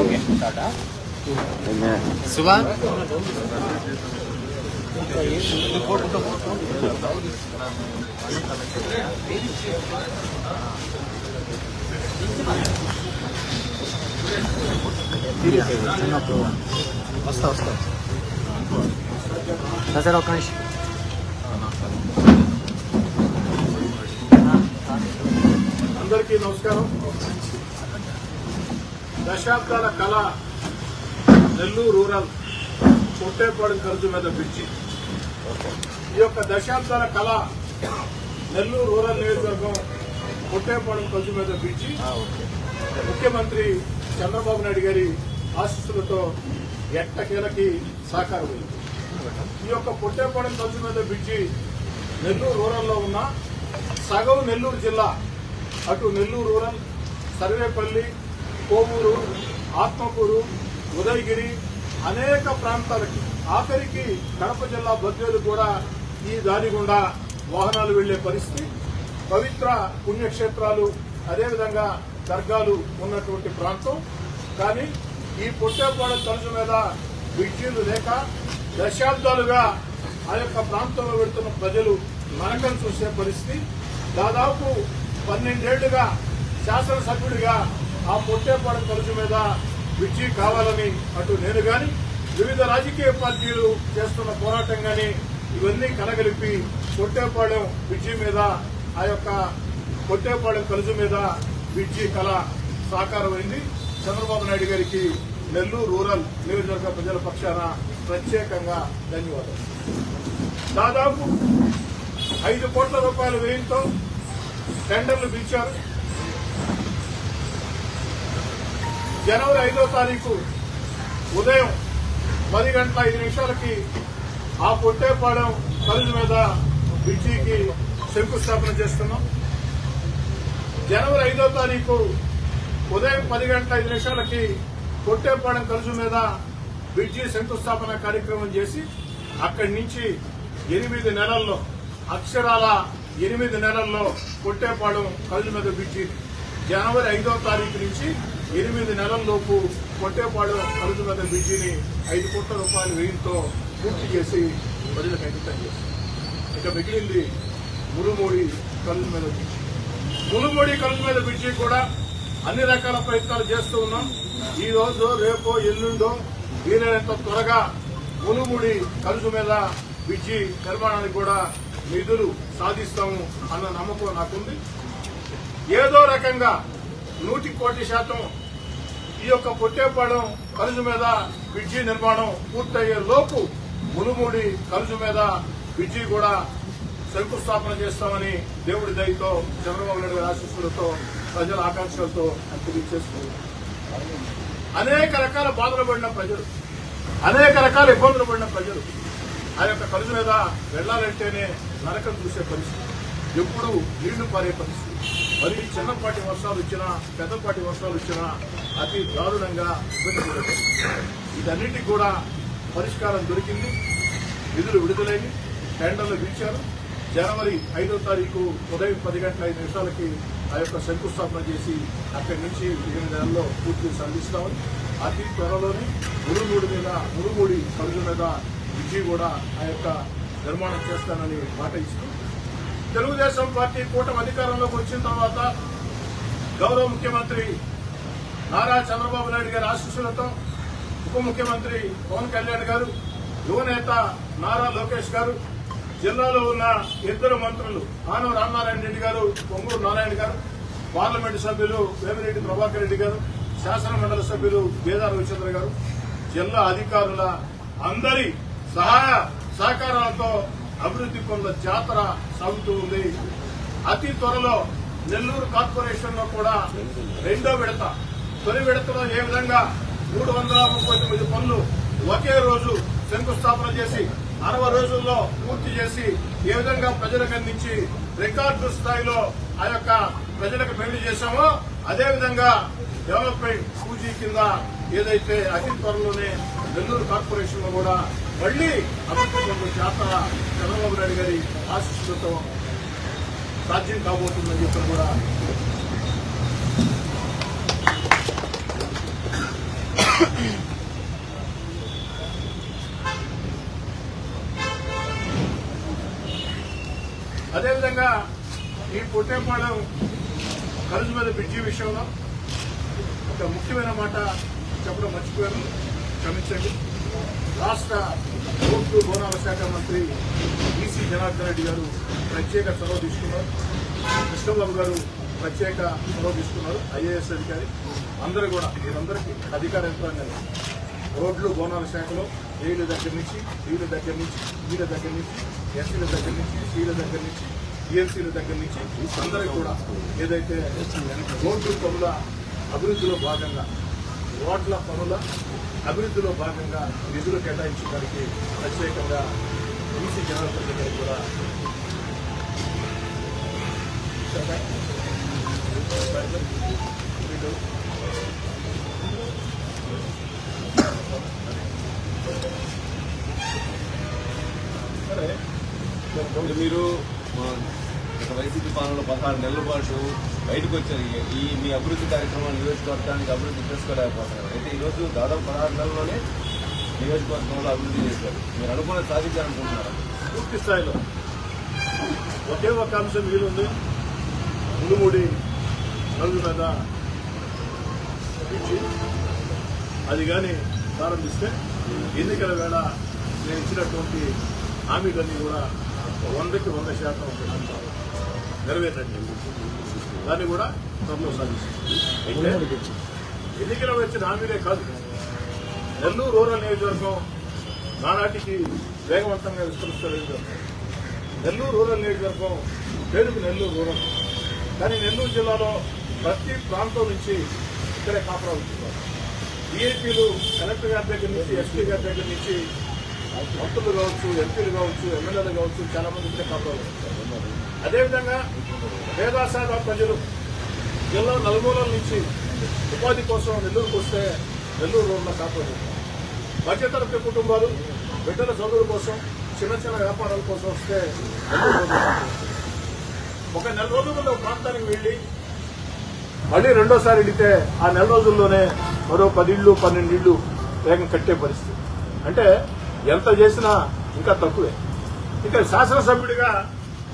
Okay శుభా వస్తా వస్తా. Sir ఒక్క నిమిషం. అందరికీ నమస్కారం. దశాబ్దాల కళ నెల్లూరు రూరల్ కొట్టేపాడు ఖర్చు మీద పిచ్చి. ఈ యొక్క దశాబ్దాల కళ నెల్లూరు రూరల్ నియోజకవర్గం కొట్టేపాడు ఖర్చు మీద పిచ్చి. ముఖ్యమంత్రి చంద్రబాబు నాయుడు గారి ఆశీస్సులతో ఎట్టకేలకి సాకారమైంది ఈ యొక్క పొట్టేపాడు ఖర్చు మీద బ్రిడ్జి నెల్లూరు రూరల్లో ఉన్న సగం నెల్లూరు జిల్లా అటు నెల్లూరు రూరల్ సర్వేపల్లి కోవూరు ఆత్మకూరు ఉదయగిరి అనేక ప్రాంతాలకి. ఆఖరికి కడప జిల్లా బద్వేలు కూడా ఈ దారి గుండా వాహనాలు వెళ్ళే పరిస్థితి. పవిత్ర పుణ్యక్షేత్రాలు అదేవిధంగా దర్గాలు ఉన్నటువంటి ప్రాంతం. కానీ ఈ పుట్టేపాడ తలుసు మీద బ్రిడ్జీలు లేక దశాబ్దాలుగా ఆ యొక్క ప్రాంతంలో వెళుతున్న ప్రజలు నరకం చూసే పరిస్థితి. దాదాపు పన్నెండేళ్ళుగా శాసనసభ్యుడిగా ఆ పొట్టేపాడు తలుసు మీద విచ్చి కావాలని అటు నేను కానీ వివిధ రాజకీయ పార్టీలు చేస్తున్న పోరాటం కానీ ఇవన్నీ కలగలిపి పొట్టేపాడెం బ్రిడ్జి మీద ఆ యొక్క పొట్టేపాడెం కలుసు మీద బ్రిడ్జి కళ సాకారమైంది. చంద్రబాబు నాయుడు గారికి నెల్లూరు రూరల్ నియోజకవర్గ ప్రజల పక్షాన ప్రత్యేకంగా ధన్యవాదాలు. దాదాపు ఐదు కోట్ల రూపాయల వ్యయంతో టెండర్లు పిలిచారు. జనవరి ఐదో తారీఖు ఉదయం పది గంటల ఐదు నిమిషాలకి ఆ పొట్టేపాడెం కలుజు మీద బ్రిడ్జికి శంకుస్థాపన చేస్తున్నాం. జనవరి ఐదో తారీఖు ఉదయం పది గంటల ఐదు నిమిషాలకి కొట్టేపాడెం కలుజు మీద బ్రిడ్జి శంకుస్థాపన కార్యక్రమం చేసి అక్కడి నుంచి ఎనిమిది నెలల్లో అక్షరాల ఎనిమిది నెలల్లో కొట్టేపాడెం కలుజు మీద బ్రిడ్జి జనవరి ఐదో తారీఖు నుంచి ఎనిమిది నెలల్లోపు కొట్టేపాడు కలుజు మీద బ్రిడ్జిని ఐదు కోట్ల రూపాయల వ్యయంతో పూర్తి చేసి ప్రజలకు అంకితం చేస్తాం ఇక మిగిలింది మురుమూడి కలుజు మీద బ్రిడ్జి. మునుమూడి కలుజు మీద బ్రిడ్జి కూడా అన్ని రకాల ప్రయత్నాలు చేస్తూ ఉన్నాం. ఈ రోజు రేపో ఎల్లుండో వీలైనంత త్వరగా మునుముడి కలుసు మీద బ్రిడ్జి నిర్మాణానికి కూడా నిధులు సాధిస్తాము అన్న నమ్మకం నాకుంది. ఏదో రకంగా నూటి కోటి శాతం ఈ యొక్క పొట్టేపాడెం కలుజు మీద బ్రిడ్జి నిర్మాణం పూర్తయ్యే లోపు మునుమూడి కలుజు మీద బ్రిడ్జి కూడా శంకుస్థాపన చేస్తామని దేవుడి దయతో చంద్రబాబు నాయుడు గారి ఆశీస్సులతో ప్రజల ఆకాంక్షలతో తెలియజేసుకుంటున్నారు అనేక రకాల బాధలు పడిన ప్రజలు అనేక రకాల ఇబ్బందులు పడిన ప్రజలు ఆ యొక్క కలుజు మీద వెళ్ళాలంటేనే నరకం చూసే పరిస్థితి ఎప్పుడు నీళ్ళు పారే పరిస్థితి. మరి చిన్నపాటి వర్షాలు వచ్చినా పెద్దపాటి వర్షాలు వచ్చినా అతి దారుణంగా ఇబ్బంది ఇదన్నిటికి కూడా పరిష్కారం దొరికింది. నిధులు విడుదలైంది. టెండర్లు పిలిచారు జనవరి ఐదో తారీఖు ఉదయం పది గంటల ఐదు నిమిషాలకి ఆ యొక్క శంకుస్థాపన చేసి అక్కడి నుంచి ఎనిమిది నెలల్లో పూర్తి సాధిస్తామని అతి త్వరలోనే మురుమూడి మీద మురుగుడి కలుగు మీద విజయ్ కూడా ఆ యొక్క నిర్మాణం చేస్తానని మాట ఇస్తూ తెలుగుదేశం పార్టీ కూటమి అధికారంలోకి వచ్చిన తర్వాత గౌరవ ముఖ్యమంత్రి నారా చంద్రబాబు నాయుడు గారి ఆశీస్సులతో ఉప ముఖ్యమంత్రి పవన్ కళ్యాణ్ గారు యువనేత నారా లోకేష్ గారు జిల్లాలో ఉన్న ఇద్దరు మంత్రులు ఆనవ రామనారాయణ రెడ్డి గారు పొంగూరు నారాయణ గారు పార్లమెంటు సభ్యులు వేమిరెడ్డి ప్రభాకర్ రెడ్డి గారు శాసనమండలి సభ్యులు బేదార రవిచంద్ర గారు జిల్లా అధికారుల అందరి సహాయ సహకారాలతో అభివృద్ధి పనుల జాతర సాగుతూ ఉంది. అతి త్వరలో నెల్లూరు కార్పొరేషన్లో కూడా రెండో విడత. తొలి విడతలో ఏ విధంగా మూడు వందల ముప్పై తొమ్మిది పనులు ఒకే రోజు శంకుస్థాపన చేసి అరవై రోజుల్లో పూర్తి చేసి ఏ విధంగా ప్రజలకు అందించి రికార్డు స్థాయిలో ఆ యొక్క ప్రజలకు మేలు చేశామో అదేవిధంగా డెవలప్మెంట్ టూజీ కింద ఏదైతే అతి త్వరలోనే నెల్లూరు కార్పొరేషన్లో కూడా మళ్ళీ అభివృద్ధి చేత చంద్రబాబు నాయుడు గారి ఆశీస్సులతో సాధ్యం కాబోతుందని చెప్పి కూడా అదేవిధంగా ఈ పుట్టేపాళెం కలుసుమద బ్రిడ్జి విషయంలో ఒక ముఖ్యమైన మాట చెప్పడం మర్చిపోయాను. క్షమించండి. రాష్ట్ర రోడ్లు బోనాల శాఖ మంత్రి బీసీ జనార్దన్ రెడ్డి గారు ప్రత్యేక చొరవ తీసుకున్నారు. కృష్ణబాబు గారు ప్రత్యేక చొరవ తీసుకున్నారు. ఐఏఎస్ అధికారి. అందరూ కూడా వీరందరికీ అధికార యంత్రాంగాన్ని రోడ్లు బోనాల శాఖలో ఏళ్ళ దగ్గర నుంచి వీళ్ళ దగ్గర నుంచి వీళ్ళ దగ్గర నుంచి ఎస్సీల దగ్గర నుంచి సీల దగ్గర నుంచి టీఎంసీల దగ్గర నుంచి అందరికీ కూడా ఏదైతే రోడ్లు పనుల అభివృద్ధిలో భాగంగా రోడ్ల పనుల అభివృద్ధిలో భాగంగా నిధులు కేటాయించడానికి ప్రత్యేకంగా బీసీ జనరల్ సెక్రటరీ కూడా సరే మీరు ఆ, పాలనలో పదహారు నెలల పాటు బయటకు వచ్చారు. ఈ- మీ అభివృద్ధి కార్యక్రమం నియోజకవర్గానికి అభివృద్ధి చేసుకోలేకపోతున్నారు. అయితే ఈ రోజు దాదాపు పదహారు నెలల్లోనే నియోజకవర్గంలో అభివృద్ధి చేశారు. మీరు అనుకున్న సాధించాలనుకుంటున్నారా? పూర్తి స్థాయిలో. ఒకే ఒక అంశం వీలుంది ముందుమూడి నలుగు మీద అది కానీ ప్రారంభిస్తే ఎన్నికల వేళ నేను ఇచ్చినటువంటి హామీలన్నీ కూడా వందకి వంద శాతం నెరవేరండి దాన్ని కూడా త్వరలో సాధిస్తుంది అయితే ఎన్నికల వచ్చిన హామీలే కాదు. నెల్లూరు రూరల్ నియోజకవర్గం నానాటికి వేగవంతంగా విస్తరిస్తలేదు నెల్లూరు రూరల్ నియోజకవర్గం పేరుకు నెల్లూరు రూరల్. కానీ నెల్లూరు జిల్లాలో ప్రతి ప్రాంతం నుంచి ఇక్కడే కాపురా ఉంటున్నారు డిఐపీలు కలెక్టర్ గారి దగ్గర నుంచి ఎస్పీ గారి దగ్గర నుంచి మంత్రులు కావచ్చు ఎంపీలు కావచ్చు ఎమ్మెల్యేలు కావచ్చు చాలా మంది ఇక్కడే కాపురా ఉంటున్నారు అదేవిధంగా పేదాసాద ప్రజలు జిల్లా నలుమూలల నుంచి ఉపాధి కోసం నెల్లూరుకు వస్తే నెల్లూరు ఉన్న కాపాడు మధ్యతరగతి కుటుంబాలు బిడ్డల చదువుల కోసం చిన్న చిన్న వ్యాపారాల కోసం వస్తే ఒక నెల రోజుల్లో ప్రాంతానికి వెళ్ళి మళ్ళీ రెండోసారి వెళితే ఆ నెల రోజుల్లోనే మరో పదిళ్ళు పన్నెండిళ్ళు వేగం కట్టే పరిస్థితి. అంటే ఎంత చేసినా ఇంకా తక్కువే. ఇక శాసనసభ్యుడిగా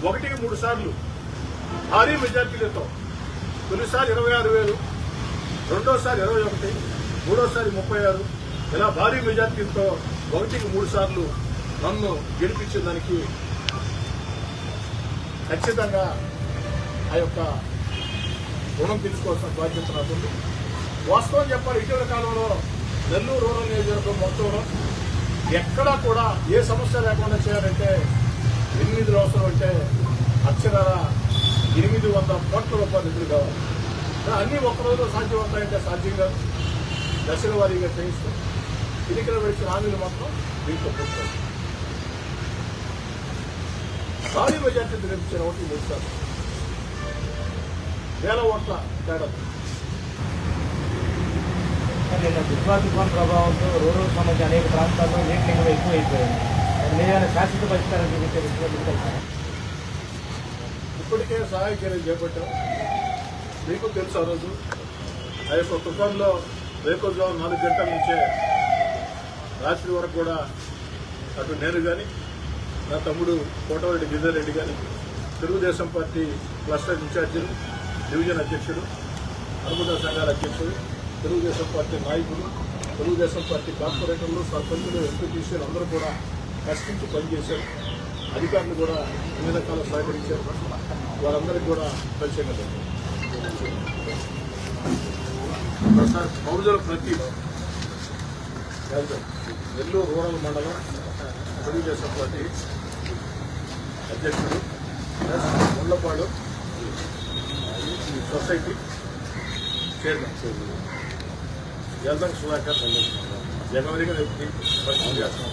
ఒకటికి మూడు సార్లు భారీ మెజార్టీలతో తొలిసారి ఇరవై ఆరు వేలు రెండోసారి ఇరవై ఒకటి మూడోసారి ముప్పై ఆరు ఇలా భారీ మెజార్టీలతో ఒకటికి మూడు సార్లు నన్ను గెలిపించిన దానికి ఖచ్చితంగా ఆ యొక్క రుణం తీసుకోవాల్సిన బాధ్యత నాకుంది. వాస్తవం చెప్పాలి ఇటీవల కాలంలో నెల్లూరు రూరల్ నియోజకవర్గం మొత్తంలో ఎక్కడా కూడా ఏ సమస్య లేకుండా చేయాలంటే ఎనిమిది అవసరం అంటే అక్షరాల ఎనిమిది వందల కోట్ల రూపాయలు నిధులు కావాలి. అన్నీ అన్ని సాధ్యమవుతాయంటే సాధ్యం కాదు. దశల వారీగా చేయిస్తూ ఎన్నికల వేసిన హామీలు మాత్రం దీంతో పూర్తి భారీ మెజార్టీ గెలిపించిన ఓట్లు మూడు వేల ఓట్ల తేడా. నిన్న దుర్గా తుఫాన్ ప్రభావంతో రూరల్ సంబంధించి అనేక ప్రాంతాల్లో నీటి నిల్వ ఎక్కువైపోయింది. దాని మీద శాశ్వత పరిష్కారం ఇప్పటికే సహాయ చర్యలు చేపట్టాం. మీకు తెలుసు ఆ రోజు. ఆ యొక్క తుఫాన్లో రేకోజాము నాలుగు గంటల నుంచే రాత్రి వరకు కూడా అటు నేను కానీ నా తమ్ముడు కోటవరెడ్డి గిరిజారెడ్డి రెడ్డి కానీ తెలుగుదేశం పార్టీ క్లస్టర్ ఇన్ఛార్జీలు డివిజన్ అధ్యక్షుడు అనుబంధ సంఘాల అధ్యక్షుడు తెలుగుదేశం పార్టీ నాయకులు తెలుగుదేశం పార్టీ కార్పొరేటర్లు సర్పంచులు ఎంపీటీసీలు అందరూ కూడా కష్టించి పనిచేశారు. అధికారులు కూడా అన్ని రకాల సహకరించారు. వారందరికీ కూడా ప్రత్యేకత సార్ పౌరుల ప్రతి నెల్లూరు రూరల్ మండలం తెలుగుదేశం పార్టీ అధ్యక్షుడు plus Mullapadu society chairman. Eldam Sudhakar. జగవరిగా పరిచయం చేస్తున్నాం